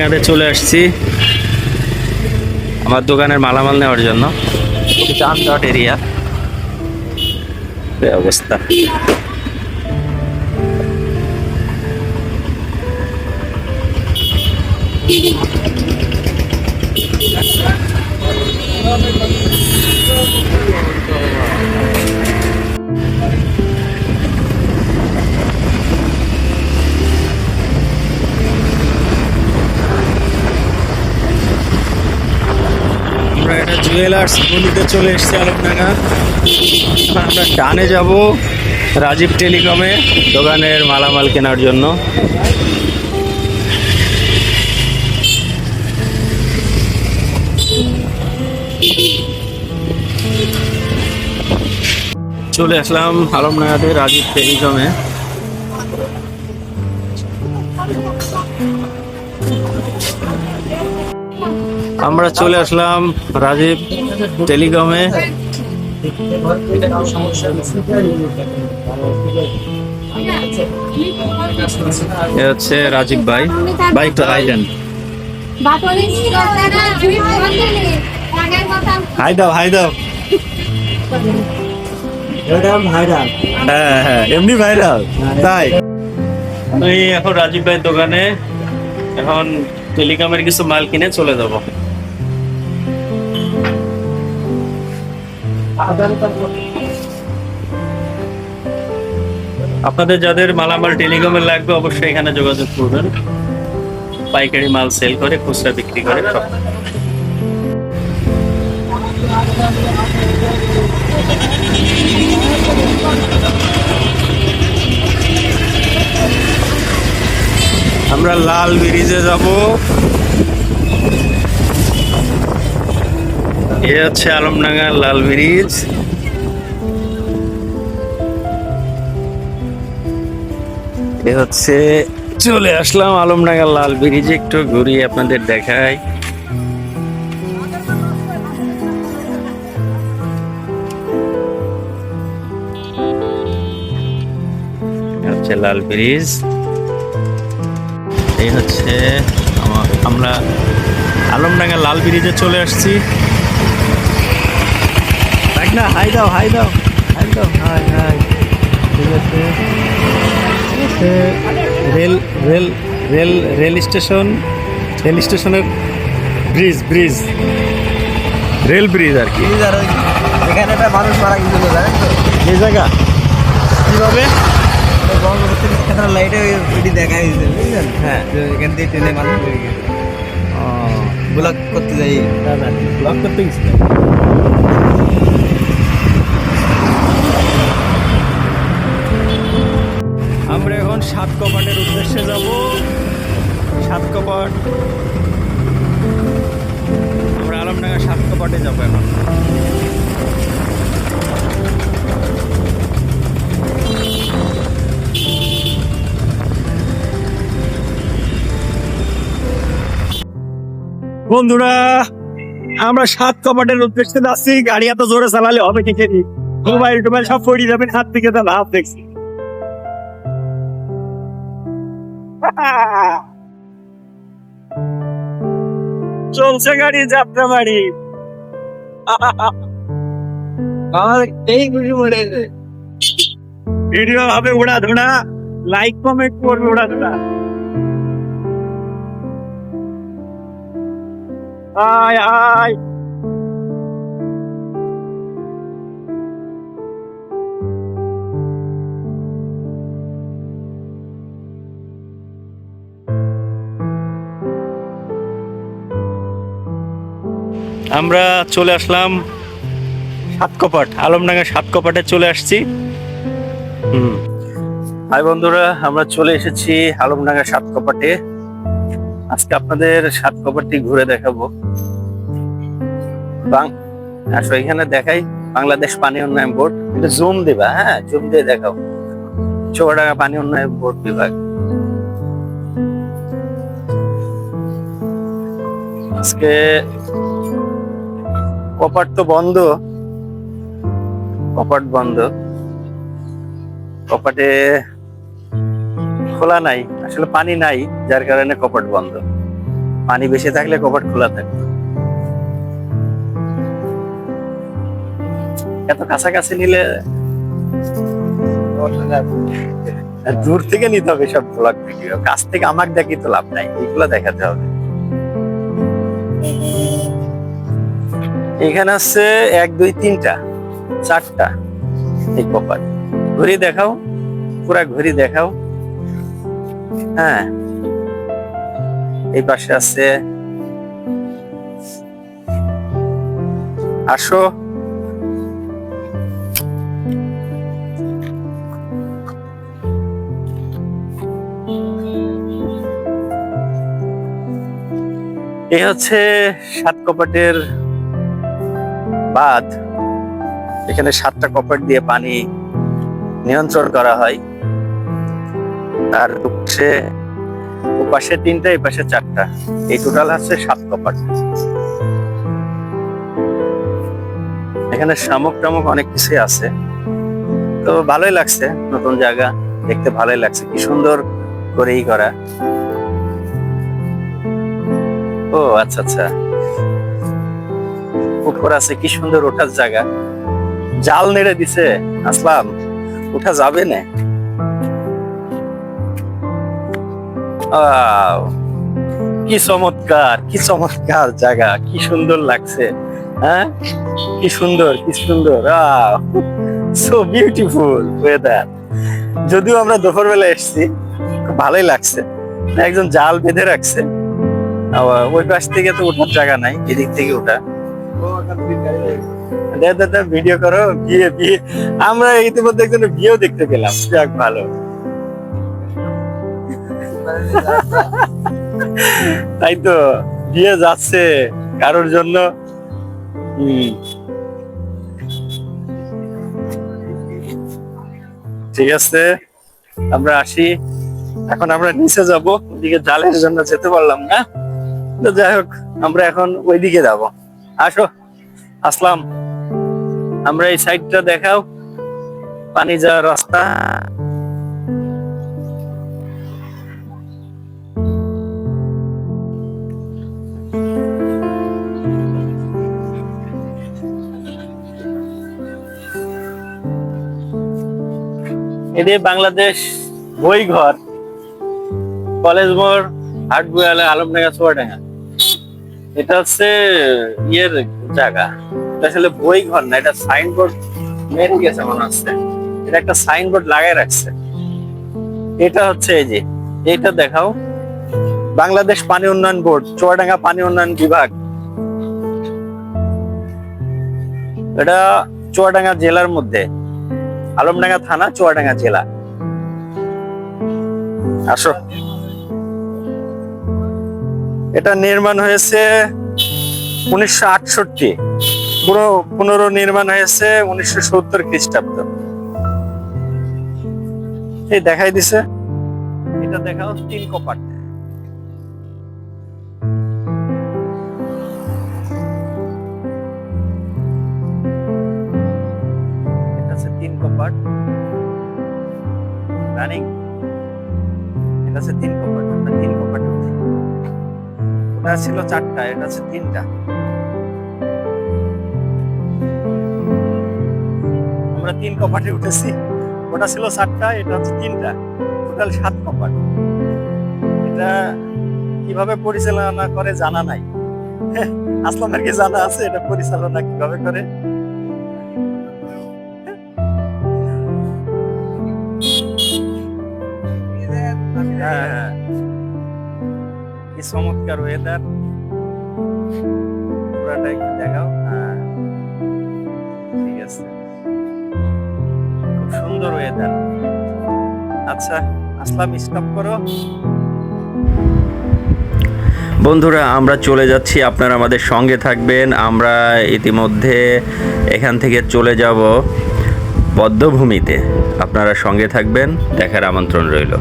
এখানে চলে আসছি। আমার দোকানের মালামাল নেওয়ার জন্য। যানজট এরিয়া অবস্থা। জুয়েলার্স গলিতে চলে এসেছি আলমডাঙ্গা এখন আমরা ডানে যাব রাজীব টেলিকমে দোকানের মালামাল কেনার জন্য। চলে আসলাম আলমডাঙ্গাতে রাজীব টেলিকমে। আমরা চলে আসলাম রাজীব টেলিকমে হচ্ছে রাজীব ভাই। ভাই, একটু হাই দেন। হাই দাও হাই হ্যাঁ হ্যাঁ এমনি ভাইরাল তাই। আমি এখন রাজীব ভাইয়ের দোকানে এখন টেলিকমের কিছু মাল কিনে চলে যাব। আপনাদের যাদের মালামাল টেলিকমের লাগবে, অবশ্যই এখানে যোগাযোগ করবেন। পাইকারি মাল সেল করে, খুচরা বিক্রি করে আমরা লাল ব্রিজে যাব। এ হচ্ছে আলমডাঙ্গার লাল ব্রিজ। এ হচ্ছে চলে আসলাম আলমডাঙ্গার লাল ব্রিজে, একটু ঘুরিয়ে আপনাদের দেখাই। হচ্ছে লাল ব্রিজ। এই হচ্ছে আমা- আমরা আলমডাঙ্গা লাল ব্রিজে চলে আসছি। না হাই দাও হাই দাও হাই দাও হাই হাই। ঠিক আছে। হচ্ছে rail rail rail rail station rail স্টেশনের ব্রিজ ব্রিজ। রেল ব্রিজ আর কি। এখানে একটা মানুষ মারা গেছিল জানেন তো? এই জায়গা? কীভাবে? স্থানের লাইটে ওইটি দেখা গেছে বুঝলেন? হ্যাঁ। এখান দিয়ে ট্রেনে মানুষ গেছে। ব্লক করতে যাই। ব্লক করতে গেছিল বন্ধুরা আমরা সাত কপাটের উদ্দেশ্যে যাচ্ছি। গাড়ি এত জোরে চালালে হবে কি খেলি? মোবাইল টোবাইল সব পড়ে যাবেন হাত থেকে তো লাভ দেখছি। চলছে গাড়ি যাত্রা বাড়ি। আমার এই খুশি মরে ভিডিও হবে উড়া ধুড়া লাইক কমেন্ট করবে উড়া ধুড়া আয় আয় আমরা চলে আসলাম সাত কপাট আলমডাঙ্গা সাত কপাটে চলে আসছি। হাই বন্ধুরা, আমরা চলে এসেছি আলমডাঙ্গা সাত কপাটে আজকে আপনাদের সাত কপাটটি ঘুরে দেখাবো। আসো এখানে দেখাই বাংলাদেশ পানি উন্নয়ন বোর্ড। এটা জুম দিবা হ্যাঁ? জুম দিয়ে দেখাও। চৌডাঙ্গা পানি উন্নয়ন বোর্ড বিভাগ। আজকে কপাট তো বন্ধ। কপাট বন্ধ। কপাটে খোলা নাই। আসলে পানি নাই, যার কারণে কপাট বন্ধ। পানি বেশি থাকলে কপাট খোলা থাকতো। এত কাছাকাছি নিলে দূর থেকে নিতে হবে সব ব্লগ ভিডিও। কাছ থেকে আমার দেখি তো লাভ নাই, এগুলো দেখাতে হবে। এখানে আছে এক, দুই, তিনটা, চারটা এই কপাট ঘুরি দেখাও, পুরা ঘুরি দেখাও। হ্যাঁ এই পাশে আছে। আসো। এই হচ্ছে সাত কপাটের বাঁধ। এখানে সাতটা কপাট দিয়ে পানি নিয়ন্ত্রণ করা হয়। আর হচ্ছে পাশে তিনটা, এই পাশে চারটা। এই টোটাল আছে সাত কপাট। এখানে শামুক টামুক অনেক কিছুই আছে। তো ভালোই লাগছে নতুন জায়গা। দেখতে ভালোই লাগছে। কি সুন্দর করেই করা। ও আচ্ছা আচ্ছা। পুকুর আছে, কি সুন্দর ওঠার জায়গা। জাল নেড়ে দিছে, আসলাম। উঠা যাবে না। কি চমৎকার কি চমৎকার জায়গা, কি সুন্দর লাগছে হ্যাঁ? কি সুন্দর কি সুন্দর সো বিউটিফুল ওয়েদার যদিও আমরা দুপুর বেলা এসেছি ভালোই লাগছে। একজন জাল বেঁধে রাখছে। ওই পাশ থেকে তো ওঠার জায়গা নাই, এদিক থেকে ওঠা। ভিডিও করো বিয়ে বিয়ে আমরা ইতিমধ্যে একজন বিয়েও দেখতে পেলাম, যাক ভালো। তাই তো বিয়ে যাচ্ছে কারোর জন্য। ঠিক আছে, আমরা আসি। এখন আমরা নিচে যাব, ওদিকে জালের জন্য যেতে পারলাম না। তো যাই হোক, আমরা এখন ওইদিকে যাব। আসো, আসলাম। আমরা এই সাইডটা দেখাও। পানি যাওয়ার রাস্তা। এটি বাংলাদেশ বই ঘর কলেজ মোড় হাটগুয়ালা আলমডাঙ্গা, চুয়াডাঙ্গা। এটা হচ্ছে ইয়ের জায়গা। এটা আসলে বই ঘর না, এটা সাইনবোর্ড মেরে গেছে মনে হচ্ছে। এটা একটা সাইনবোর্ড লাগাই রাখছে। এটা হচ্ছে এই যে এটা দেখাও। বাংলাদেশ পানি উন্নয়ন বোর্ড, চুয়াডাঙ্গা পানি উন্নয়ন বিভাগ। এটা চুয়াডাঙ্গা জেলার মধ্যে। আলমডাঙ্গা থানা, চুয়াডাঙ্গা জেলা। আসো। এটা নির্মাণ হয়েছে উনিশশো আটষট্টি। পুরো পুনর্নির্মাণ হয়েছে উনিশশো সত্তর খ্রিস্টাব্দ। এই দেখাই দিছে। এটা দেখাও তিন কপাট। তিন কপাট। রানিং। এটা হচ্ছে তিন কপাট। ওটা ছিল চারটা, এটা হচ্ছে তিনটা। আমরা তিন কপাটে উঠেছি, ওটা ছিল চারটা, এটা হচ্ছে তিনটা। টোটাল সাত কপাট। এটা কীভাবে পরিচালনা করে জানা নাই। আসলামের কি জানা আছে এটা পরিচালনা কীভাবে করে। হ্যাঁ হ্যাঁ। কি চমৎকার ওয়েদার পুরাটা একটু দেখাও। ঠিক আছে। খুব সুন্দর ওয়েদার আচ্ছা আসলাম স্টপ করো। বন্ধুরা, আমরা চলে যাচ্ছি। আপনারা আমাদের সঙ্গে থাকবেন। আমরা ইতিমধ্যে এখান থেকে চলে যাব বদ্ধভূমিতে। আপনারা সঙ্গে থাকবেন, দেখার আমন্ত্রণ রইল।